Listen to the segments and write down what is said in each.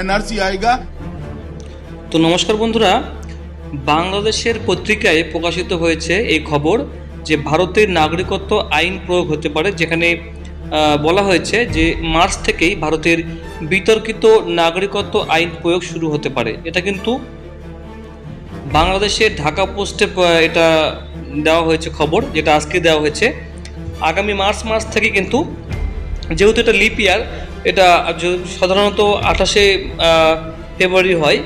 NRC আয়গা তো নমস্কার বন্ধুরা, বাংলাদেশের পত্রিকায় প্রকাশিত হয়েছে এই খবর যে ভারতের নাগরিকত্ব আইন প্রয়োগ হতে পারে, যেখানে বলা হয়েছে যে মার্চ থেকেই ভারতের বিতর্কিত নাগরিকত্ব আইন প্রয়োগ শুরু হতে পারে। এটা কিন্তু বাংলাদেশের ঢাকা পোস্টে এটা দেওয়া হয়েছে খবর, যেটা আজকে দেওয়া হয়েছে। আগামী মার্চ মাস থেকে কিন্তু যেহেতু এটা লিপ ইয়ার এটা সাধারণত আঠাশে ফেব্রুয়ারি হয়।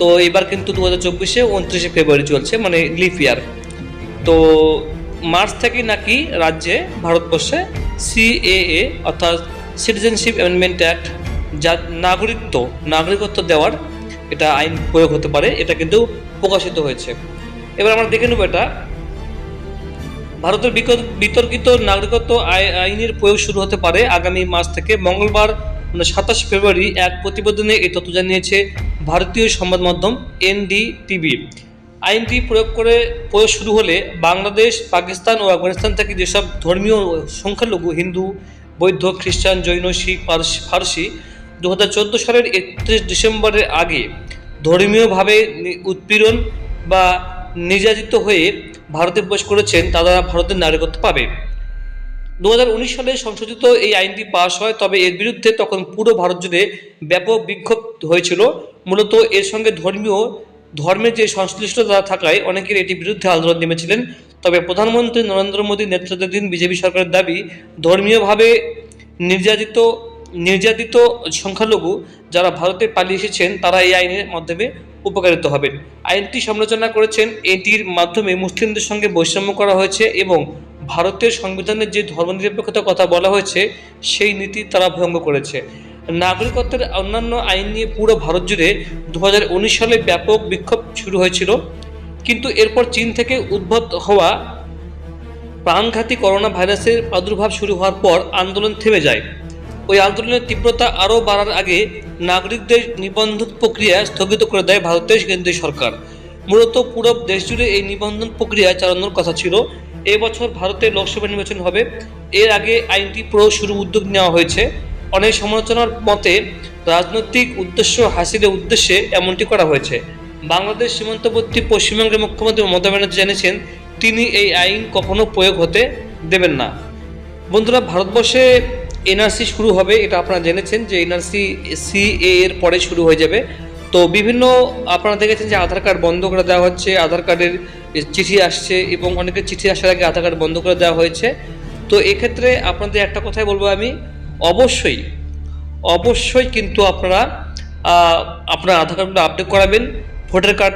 তো এবার কিন্তু দু হাজার চব্বিশে উনত্রিশে ফেব্রুয়ারি চলছে মানে লিপ ইয়ার তো মার্চ থেকে নাকি রাজ্যে, ভারতবর্ষে সিএএ অর্থাৎ সিটিজেনশিপ অ্যামেন্ডমেন্ট অ্যাক্ট যা নাগরিকত্ব নাগরিকত্ব দেওয়ার এটা আইন প্রয়োগ হতে পারে, এটা কিন্তু প্রকাশিত হয়েছে। এবার আমরা দেখে নেব এটা ভারতের বিতর্কিত নাগরিকত্ব আই- আইনের প্রয়োগ শুরু হতে পারে আগামী মাস থেকে। মঙ্গলবার মানে সাতাশ ফেব্রুয়ারি, এক প্রতিবেদনে এই তথ্য জানিয়েছে ভারতীয় সংবাদ মাধ্যম এনডিটিভি। আইনটি প্রয়োগ করে, প্রয়োগ শুরু হলে বাংলাদেশ, পাকিস্তান ও আফগানিস্তান থেকে যেসব ধর্মীয় সংখ্যালঘু, হিন্দু, বৌদ্ধ, খ্রিস্টান, জৈন, শিখ, পার্স- ফার্সি দু হাজার চোদ্দ সালের একত্রিশ ডিসেম্বরের আগে ধর্মীয়ভাবে উৎপীড়ন বা নির্যাতিত হয়ে ভারতে প্রবেশ করেছেন, তারা ভারতের নাগরিকত্ব পাবে। দু উনিশ সালে সংশোধিত এই আইনটি পাশ হয়, তবে এর বিরুদ্ধে তখন পুরো ভারত জুড়ে ব্যাপক বিক্ষোভ হয়েছিল। মূলত এর সঙ্গে ধর্মীয়, ধর্মের যে সংশ্লিষ্টতা থাকায় অনেকের এটি বিরুদ্ধে আন্দোলন নেমেছিলেন। তবে প্রধানমন্ত্রী নরেন্দ্র মোদীর নেতৃত্বাধীন বিজেপি সরকারের দাবি, ধর্মীয়ভাবে নির্যাতিত নির্যাতিত সংখ্যালঘু যারা ভারতে পালিয়ে এসেছেন, তারা এই আইনের মাধ্যমে উপকারিত হবেন আইনটি সমালোচনা করেছেন এটির মাধ্যমে মুসলিমদের সঙ্গে বৈষম্য করা হয়েছে এবং ভারতের সংবিধানের যে ধর্মনিরপেক্ষতার কথা বলা হয়েছে, সেই নীতি তারা ভঙ্গ করেছে। নাগরিকত্বের অন্যান্য আইন নিয়ে পুরো ভারত জুড়ে দু হাজার উনিশ সালে ব্যাপক বিক্ষোভ শুরু হয়েছিল। কিন্তু এরপর চীন থেকে উদ্ভব হওয়া প্রাণঘাতী করোনা ভাইরাসের প্রাদুর্ভাব শুরু হওয়ার পর আন্দোলন থেমে যায়। ওই আন্দোলনের তীব্রতা আরও বাড়ার আগে নাগরিকদের নিবন্ধন প্রক্রিয়া স্থগিত করে দেয় ভারতের কেন্দ্রীয় সরকার। মূলত পুরো দেশ জুড়ে এই নিবন্ধন প্রক্রিয়া চালানোর কথা ছিল। এবছর ভারতে লোকসভা নির্বাচন হবে। এর আগে আইনটি প্রয়োগ শুরু উদ্যোগ নেওয়া হয়েছে। অনেক সমালোচনার মতে রাজনৈতিক উদ্দেশ্য হাসিলের উদ্দেশ্যে এমনটি করা হয়েছে। বাংলাদেশ সীমান্তবর্তী পশ্চিমবঙ্গের মুখ্যমন্ত্রী মমতা ব্যানার্জি জানিয়েছেন, তিনি এই আইন কখনো প্রয়োগ হতে দেবেন না। বন্ধুরা, ভারতবর্ষে এনআরসি শুরু হবে, এটা আপনারা জেনেছেন যে এনআরসি সিএ এর পরে শুরু হয়ে যাবে। তো বিভিন্ন আপনারা দেখেছেন যে আধার কার্ড বন্ধ করে দেওয়া হচ্ছে, আধার কার্ডের চিঠি আসছে এবং অনেকের চিঠি আসার আগে আধার কার্ড বন্ধ করে দেওয়া হয়েছে। তো এক্ষেত্রে আপনাদের একটা কথাই বলব আমি, অবশ্যই অবশ্যই কিন্তু আপনারা আপনার আধার কার্ডগুলো আপডেট করাবেন, ভোটার কার্ড,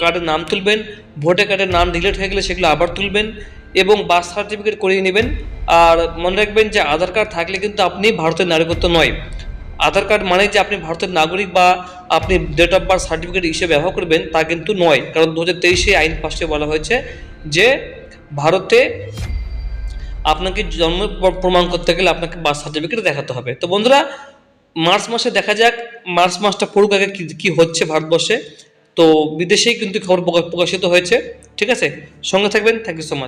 কার্ডের নাম তুলবেন, ভোটার কার্ডের নাম ডিলিট হয়ে গেলে সেগুলো আবার তুলবেন এবং বার্থ সার্টিফিকেট করিয়ে নেবেন। আর মনে রাখবেন যে আধার কার্ড থাকলে কিন্তু আপনি ভারতের নাগরিকত্ব নয়। আধার কার্ড মানে যে আপনি ভারতের নাগরিক বা আপনি ডেট অফ বার্থ সার্টিফিকেট হিসেবে ব্যবহার করবেন তা কিন্তু নয়। কারণ দু হাজার তেইশে আইন পাশে বলা হয়েছে যে ভারতে আপনাকে জন্ম প্রমাণ করতে গেলে আপনাকে বার্থ সার্টিফিকেট দেখাতে হবে। তো বন্ধুরা, মার্চ মাসে দেখা যাক, মার্চ মাসটা পড়ুক আগে কি হচ্ছে ভারতবর্ষে। তো বিদেশেই কিন্তু খবর প্রকা- প্রকাশিত হয়েছে। ঠিক আছে? সঙ্গে থাকবেন। Thank you so much